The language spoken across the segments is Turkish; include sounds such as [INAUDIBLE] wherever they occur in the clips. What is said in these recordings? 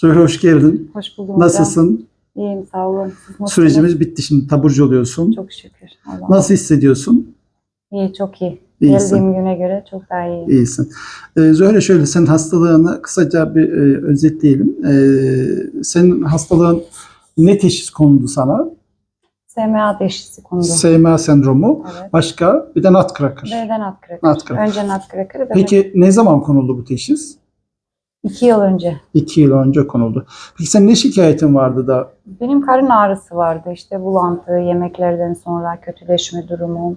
Zöhre hoş geldin. Hoş buldum hocam. Nasılsın? İyiyim sağ olun. Siz nasılsınız? Sürecimiz bitti şimdi taburcu oluyorsun. Çok şükür. Allah'a Nasıl hissediyorsun? İyi çok iyi. İyisin. Geldiğim güne göre çok daha iyiyim. İyisin. Ee, Zöhre şöyle senin hastalığını kısaca bir e, özetleyelim. Ee, senin hastalığın ne teşhis konuldu sana? SMA teşhisi kondu. SMA sendromu. evet. Başka bir de nutcracker. B'den nutcracker. Nutcracker. Önce nutcracker. Peki ne zaman konuldu bu teşhis? İki yıl önce. İki yıl önce konuldu. Peki sen ne şikayetin vardı da? Benim karın ağrısı vardı. İşte bulantı, yemeklerden sonra kötüleşme durumu.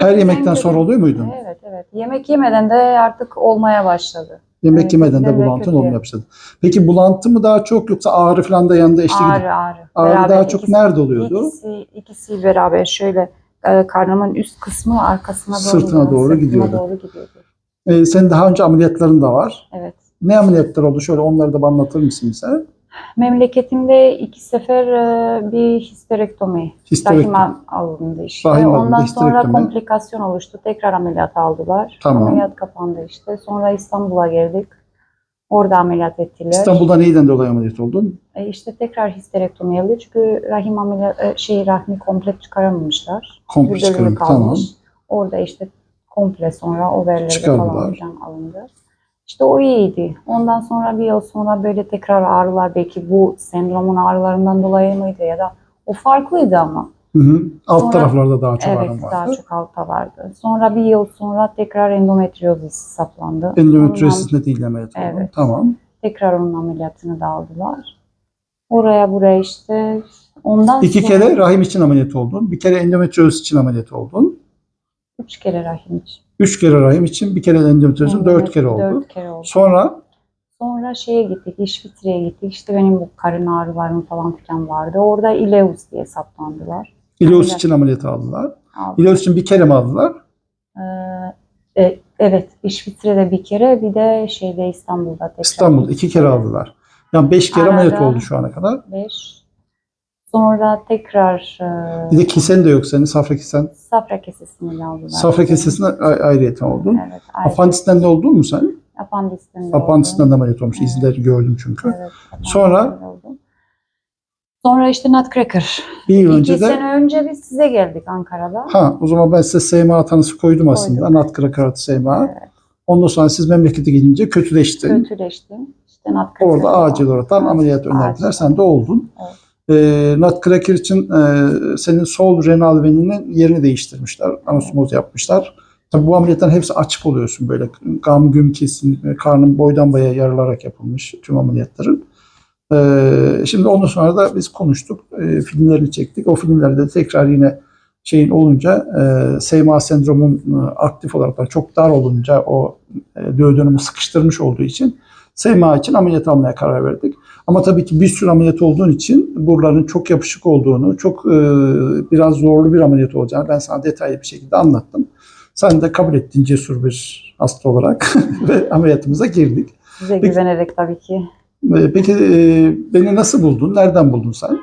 Her yemekten sonra oluyor muydun? Evet evet. Yemek yemeden de artık olmaya başladı. Yemek Evet, yemeden de evet, bulantın kötü. olmaya başladı. Peki bulantı mı daha çok yoksa ağrı falan da yanında eşlik ediyor? Ağrı ağrı. Ağrı Beraber daha çok ikisi- nerede oluyordu? İkisi, ikisi beraber şöyle e, karnımın üst kısmı arkasına doğru. Sırtına doğru gidiyordu. doğru gidiyordu. Ee, senin daha önce ameliyatların da var. Evet. Ne ameliyatlar oldu? Şöyle onları da anlatır mısın bize? Memleketimde iki sefer e, bir histerektomi, Histerektomi. rahim alındı işte. Rahim alındı, Ondan sonra histerektomi. komplikasyon oluştu. Tekrar ameliyat aldılar. Tamam. Ameliyat kapandı işte. Sonra İstanbul'a geldik. Orada ameliyat ettiler. İstanbul'da neyden dolayı ameliyat oldun? E, işte tekrar histerektomi yapıldı. Çünkü rahim ameliyat, e, şey rahmi komple çıkaramamışlar. Komple Bir bölümü. Tamam. Orada işte komple sonra overleri Çıkardılar. falan alındı. İşte o iyiydi. Ondan sonra bir yıl sonra böyle tekrar ağrılar belki bu sendromun ağrılarından dolayı mıydı ya da o farklıydı ama. Hı hı. Alt Sonra- taraflarda daha çok evet ağrım daha vardı. çok altta vardı. Sonra bir yıl sonra tekrar endometriozis saplandı. Endometriosis nedeniyle ameliyat oldun. Evet. Tamam. Tekrar onun ameliyatını da aldılar. Oraya buraya işte ondan İki sonra kere rahim için ameliyat oldun. Bir kere endometriosis için ameliyat oldun. üç kere rahim için. Üç kere rahim için, bir kere de endometriosis dört kere oldu. Dört kere oldu. Sonra Sonra şeye gittik, iş fitreye gittik. İşte benim bu karın ağrılarım falan filan vardı. Orada ileus diye saptandılar. ileus için ameliyat aldılar. Aldım. İleus için bir kere mi aldılar? Ee, e, evet, iş fitrede bir kere bir de şeyde İstanbul'da tekrar. İstanbul iki kere aldılar. Yani beş kere Arada- ameliyat oldu şu ana kadar. Beş. Sonra tekrar e, Bir de kesen de yok senin safra kesen. safra kesesini aldılar. Safra kesesine ay- ayrıyeten oldun. Evet, ayrı. Apandisten de oldun mu sen? Apandisten de Apandisten oldu. de ameliyat olmuş. İzleri gördüm çünkü. Evet, Sonra? apandisten de oldu. Sonra işte Nutcracker. Bir yıl İki önce de sene önce biz size geldik Ankara'da. ha o zaman ben size SMA tanısı koydum aslında. Koyduk. Natkara SMA. Evet, Ondan sonra siz memlekete gidince kötüleştin. kötüleştim. İşte Nutcracker. Orada acil olarak Evet, ameliyat önerdiler. acil. Sen de oldun. Evet. Ee, Nutcracker için e, senin sol renal veninin yerini değiştirmişler. Anasmoz yapmışlar. Tabii bu ameliyatların hepsi açık oluyorsun böyle. Gam güm kesin, e, karnın boydan boya yarılarak yapılmış tüm ameliyatların. Ee, şimdi ondan sonra da biz konuştuk. E, filmlerini çektik. O filmlerde tekrar yine şeyin olunca e, SMA sendromun e, aktif olarak da çok dar olunca o e, duodenumu sıkıştırmış olduğu için SMA için ameliyat almaya karar verdik. Ama tabii ki bir sürü ameliyat olduğun için buraların çok yapışık olduğunu, çok e, biraz zorlu bir ameliyat olacağını ben sana detaylı bir şekilde anlattım. Sen de kabul ettin cesur bir hasta olarak [LAUGHS] ve ameliyatımıza girdik. Size Peki- güvenerek tabii ki. E, Peki e, beni nasıl buldun? Nereden buldun sen?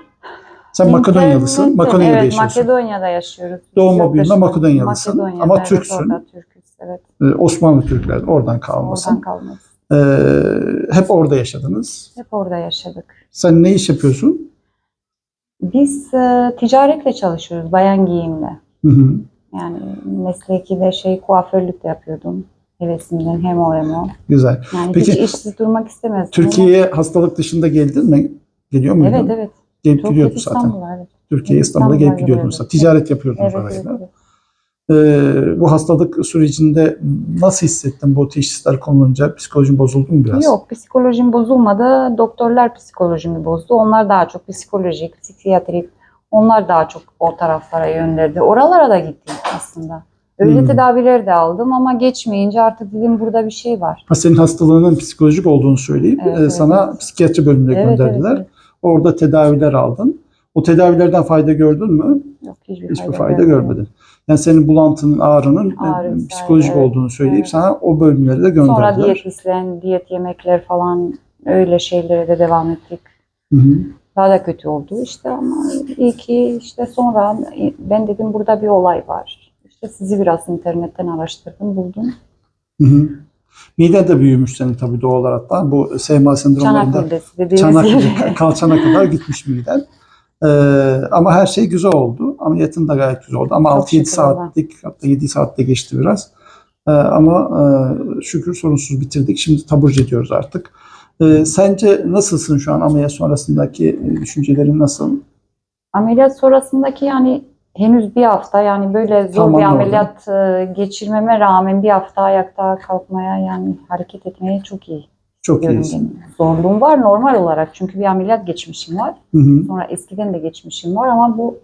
Sen Makedonyalısın. Makedonya'da evet, yaşıyorsun. Makedonya'da yaşıyoruz. Doğma büyüme Makedonyalısın. Makedonya'da, Ama evet, Türksün. Orada Türküz, evet. E, Osmanlı Türkler oradan kalmasın. Oradan kalmaz. E, hep orada yaşadınız. Hep orada yaşadık. Sen ne iş yapıyorsun? Biz e, ticaretle çalışıyoruz, bayan giyimle. Hı hı. Yani mesleki de şey kuaförlük de yapıyordum. Hevesimden hem o hem o. Güzel. Yani Peki, hiç işsiz durmak istemezdim. Türkiye'ye hastalık dışında geldin mi? Geliyor muydun? Evet evet. Gelip Çok gidiyordun zaten. İstanbul'a evet. Türkiye'ye İstanbul'a gelip gidiyordun zaten. Ticaret yapıyordun Evet, orayla. evet, evet. Ee, bu hastalık sürecinde nasıl hissettin bu teşhisler konulunca? Psikolojin bozuldu mu biraz? Yok psikolojim bozulmadı. Doktorlar psikolojimi bozdu. Onlar daha çok psikolojik, psikiyatrik. Onlar daha çok o taraflara yönlendirdi. Oralara da gittim aslında. Öyle Hmm. tedaviler de aldım ama geçmeyince artık dedim burada bir şey var. Ha, senin hastalığının psikolojik olduğunu söyleyip Evet, e, sana evet. psikiyatri bölümüne Evet, gönderdiler. evet, evet. Orada tedaviler aldın. O tedavilerden fayda gördün mü? Yok hiçbir, Hiçbir fayda, fayda görmedin. Yani senin bulantının, ağrının e, Ağrı, psikolojik evet, olduğunu söyleyip evet. sana o bölümleri de Sonra gönderdiler. diyetisyen, diyet yemekler falan öyle şeylere de devam ettik. Hı hı. Daha da kötü oldu işte ama iyi ki işte sonra ben dedim burada bir olay var. İşte sizi biraz internetten araştırdım, buldum. Hı hı. Mide de büyümüş senin tabii doğal olarak da. Bu SMA sendromlarında çanak kalçana kadar gitmiş miden. Ee, ama her şey güzel oldu. Ameliyatın da gayet güzel oldu. Ama Çok 6-7 şükür saatlik hatta 7 saatte geçti biraz. Ee, ama e, şükür sorunsuz bitirdik. Şimdi taburcu ediyoruz artık. Ee, sence nasılsın şu an ameliyat sonrasındaki e, düşüncelerin nasıl? Ameliyat sonrasındaki yani henüz bir hafta yani böyle zor Tamam, bir oldu. ameliyat e, geçirmeme rağmen bir hafta ayakta kalkmaya yani hareket etmeye çok iyi Çok göründüm. Zorluğum var normal olarak çünkü bir ameliyat geçmişim var. Hı hı. Sonra eskiden de geçmişim var ama bu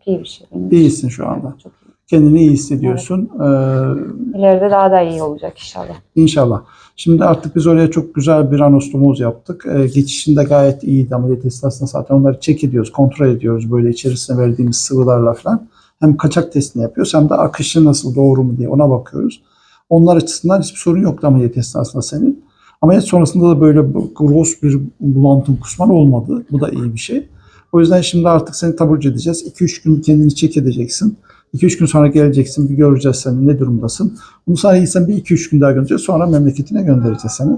çok iyi bir şey. Benim. İyisin şu anda. Çok iyi. Kendini iyi hissediyorsun. Ee, İleride daha da iyi olacak inşallah. İnşallah. Şimdi artık biz oraya çok güzel bir anastomoz yaptık. Ee, geçişinde gayet iyiydi ameliyat esnasında zaten onları çek ediyoruz, kontrol ediyoruz böyle içerisine verdiğimiz sıvılarla falan. Hem kaçak testini yapıyoruz hem de akışı nasıl doğru mu diye ona bakıyoruz. Onlar açısından hiçbir sorun yoktu ameliyat esnasında senin. Ameliyat sonrasında da böyle gross bir bulantın kusman olmadı. Bu da iyi bir şey. O yüzden şimdi artık seni taburcu edeceğiz. 2-3 gün kendini çek edeceksin. 2-3 gün sonra geleceksin bir göreceğiz seni ne durumdasın. Bunu sana iyisen bir iki üç gün daha göndereceğiz. Sonra memleketine göndereceğiz seni.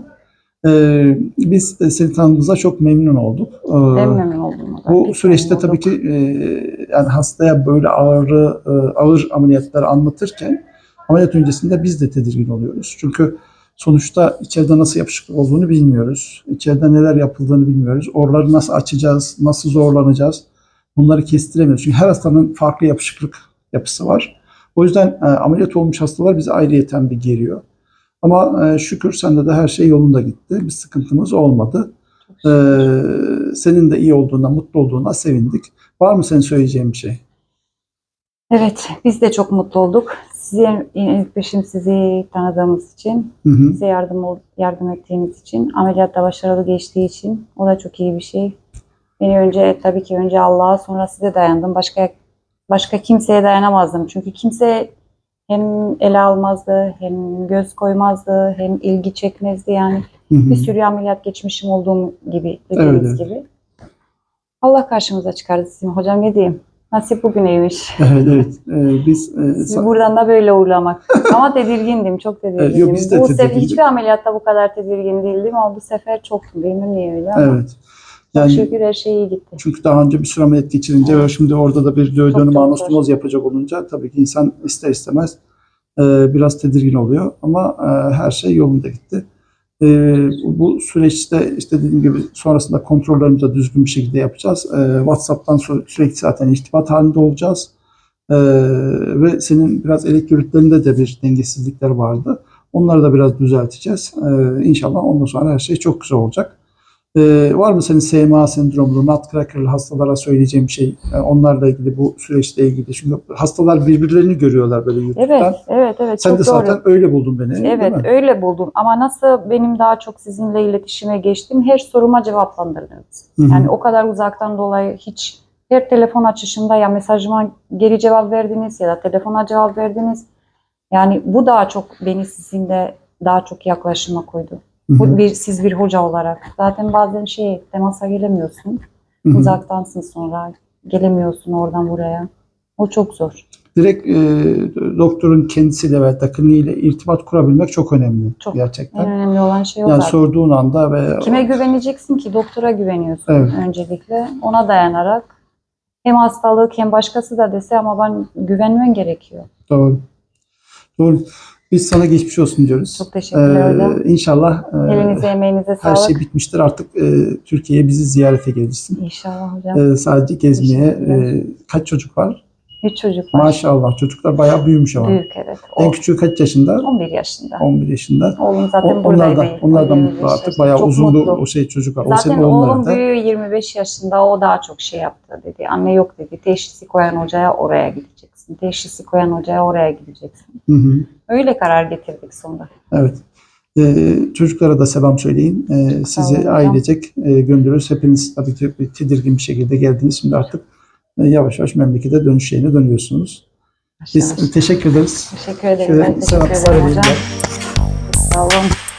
Ee, biz de seni tanıdığımıza çok memnun olduk. Ee, Ben memnun oldum. bu Biz süreçte tabii olduk. ki e, yani hastaya böyle ağrı, e, ağır ameliyatları anlatırken ameliyat öncesinde biz de tedirgin oluyoruz. Çünkü sonuçta içeride nasıl yapışıklık olduğunu bilmiyoruz. İçeride neler yapıldığını bilmiyoruz. Oraları nasıl açacağız, nasıl zorlanacağız bunları kestiremiyoruz. Çünkü her hastanın farklı yapışıklık yapısı var. O yüzden e, ameliyat olmuş hastalar bizi ayrıyeten bir geriyor. Ama e, şükür sende de her şey yolunda gitti. Bir sıkıntımız olmadı. Ee, senin de iyi olduğuna, mutlu olduğuna sevindik. Var mı senin söyleyeceğin bir şey? Evet, biz de çok mutlu olduk. İlk başım sizi tanıdığımız için, Hı hı. bize yardım yardım ettiğiniz için, ameliyatta başarılı geçtiği için o da çok iyi bir şey. Beni önce tabii ki önce Allah'a sonra size dayandım. Başka başka kimseye dayanamazdım. Çünkü kimse hem ele almazdı, hem göz koymazdı, hem ilgi çekmezdi yani. Hı hı. Bir sürü ameliyat geçmişim olduğum gibi dediğiniz evet. gibi. Allah karşımıza çıkardı sizin hocam ne diyeyim. Nasip bugüneymiş. Evet, evet. Ee, biz e, Sizi buradan da böyle uğurlamak. Ama tedirgindim, çok tedirgindim. yok, biz de bu sefer tedirgindik. hiçbir ameliyatta bu kadar tedirgin değildim ama bu sefer çoktum. Bilmem niye öyle ama evet. çok Yani şükür her şey iyi gitti. çünkü daha önce bir sürü ameliyat geçirince ve şimdi orada da bir dö- Çok dönüm çok anastomoz yapacak olunca tabii ki insan ister istemez e, biraz tedirgin oluyor. Ama e, her şey yolunda gitti. E, bu- süreçte işte dediğim gibi sonrasında kontrollerimizi de düzgün bir şekilde yapacağız. E, WhatsApp'tan sü- sürekli zaten irtibat halinde olacağız. E, ve senin biraz elektrolitlerinde de bir dengesizlikler vardı. Onları da biraz düzelteceğiz. E, inşallah ondan sonra her şey çok güzel olacak. E, var mı senin SMA sendromlu, nutcracker'lı hastalara söyleyeceğim şey? E, onlarla ilgili, bu süreçle ilgili. Çünkü hastalar birbirlerini görüyorlar böyle YouTube'dan. Evet, evet, evet. Sen de doğru. zaten öyle buldun beni. Evet, öyle buldum. Ama nasıl benim daha çok sizinle iletişime geçtim, her soruma cevaplandırdınız. Hı hı. Yani o kadar uzaktan dolayı hiç her telefon açışında ya mesajıma geri cevap verdiniz ya da telefona cevap verdiniz. Yani bu daha çok beni sizinle daha çok yaklaşıma koydu. Hı hı. Bu bir, siz bir hoca olarak. Zaten bazen şey temasa gelemiyorsun. Hı hı. Uzaktansın sonra. Gelemiyorsun oradan buraya. O çok zor. Direkt e, doktorun kendisiyle ve takımıyla irtibat kurabilmek çok önemli Çok. gerçekten. En önemli olan şey o yani zaten. sorduğun anda ve Kime güveneceksin ki? Doktora güveniyorsun Evet. öncelikle. Ona dayanarak hem hastalık hem başkası da dese ama ben güvenmen gerekiyor. doğru. Doğru. Biz sana geçmiş olsun diyoruz. Çok teşekkürler hocam. Ee, inşallah e, Elinize emeğinize her sağlık. şey bitmiştir. Artık e, Türkiye'ye bizi ziyarete gelirsin. İnşallah hocam. E, sadece gezmeye. E, kaç çocuk var? Üç çocuk var. Maşallah çocuklar bayağı büyümüş ama. Büyük evet. O, En küçüğü kaç yaşında? 11 yaşında. 11 yaşında. Oğlum O, zaten onlar buradaydı. da, onlar da 11 mutlu artık. Bayağı Çok uzundu mutlu. o şey çocuklar. o Zaten senin oğlum da. büyüğü 25 yaşında o daha çok şey yaptı dedi. Anne yok dedi. Teşhisi koyan hocaya oraya gideceksin. Teşhisi koyan hocaya oraya gideceksin. Hı hı. Öyle karar getirdik sonra. Evet. Ee, çocuklara da selam söyleyin. Ee, sizi hocam. ailecek e, gönderiyoruz. Hepiniz tabii ki tedirgin bir şekilde geldiniz. Şimdi artık e, yavaş yavaş memlekete dönüş şeyine dönüyorsunuz. Biz teşekkür ederiz. Teşekkür ederim. Şöyle Ben teşekkür ederim hocam. Sağ olun.